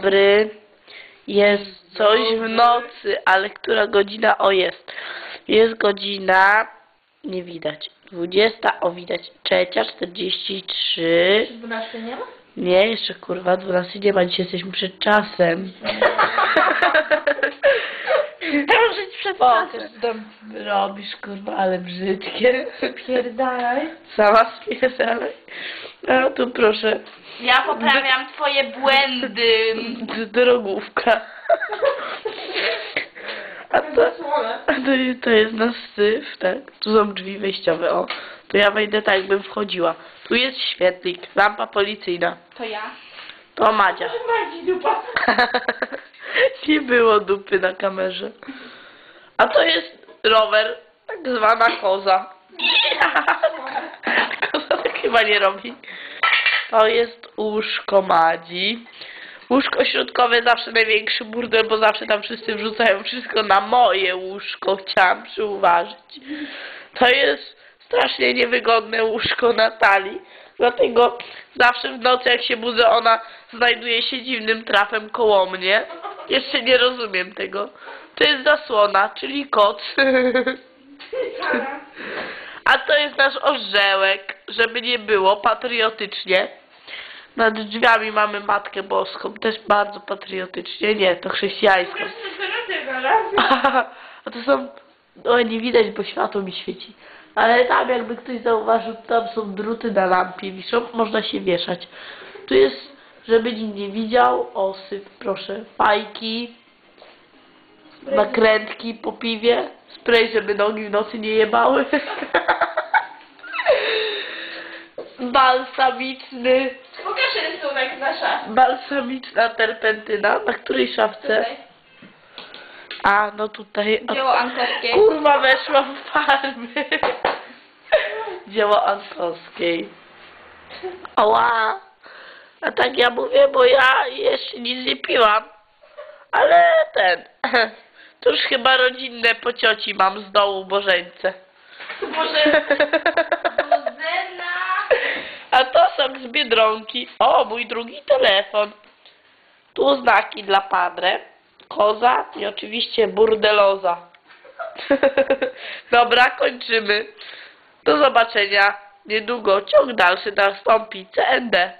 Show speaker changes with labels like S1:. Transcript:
S1: dobry. Jest coś w nocy, ale która godzina? O, jest. Jest godzina, nie widać. 20, o widać. Trzecia, 43.
S2: 12 nie ma?
S1: Nie, jeszcze kurwa 12 nie ma, dzisiaj jesteśmy przed czasem.
S2: Dążyć przed czasem.
S1: robisz, kurwa, ale brzydkie.
S2: Pierdalaj.
S1: Sama spierdalaj. No tu proszę,
S2: Ja poprawiam twoje błędy.
S1: d- drogówka. A to, a to, jest- to jest nasz syf, tak? Tu są drzwi wejściowe, o. To ja wejdę tak, jakbym wchodziła. Tu jest świetlik, lampa policyjna.
S2: To ja.
S1: To Madzia.
S2: Madzi dupa.
S1: Nie było dupy na kamerze. A to jest rower, tak zwana koza. Chyba nie robi. To jest łóżko Madzi. Łóżko środkowe zawsze największy burdel, bo zawsze tam wszyscy wrzucają wszystko na moje łóżko. Chciałam przyuważyć. To jest strasznie niewygodne łóżko Natalii. Dlatego zawsze w nocy jak się budzę, ona znajduje się dziwnym trafem koło mnie. Jeszcze nie rozumiem tego. To jest zasłona, czyli kot. Nasz orzełek, żeby nie było, patriotycznie. Nad drzwiami mamy Matkę Boską, też bardzo patriotycznie. Nie, to chrześcijańską. A to są... O, nie widać, bo światło mi świeci. Ale tam jakby ktoś zauważył, tam są druty na lampie wiszą, można się wieszać. Tu jest, żeby nikt nie widział, osyp, proszę, fajki, nakrętki po piwie, spray, żeby nogi w nocy nie jebały. Balsamiczny,
S2: Pokaż rysunek na szaf.
S1: balsamiczna terpentyna, na której szafce? A, no tutaj. a-
S2: Dzieło Ankowskie.
S1: Kurwa, weszłam w farmy. Dzieło Antowskiej. Ała. A tak ja mówię, bo ja jeszcze nic nie piłam. Ale ten. To już chyba rodzinne po cioci mam z dołu Bożeńce.
S2: Może Buzena.
S1: A to sok z Biedronki. O, mój drugi telefon. Tu znaki dla padre. Koza i oczywiście burdeloza. Dobra, kończymy. Do zobaczenia. Niedługo ciąg dalszy nastąpi. CND.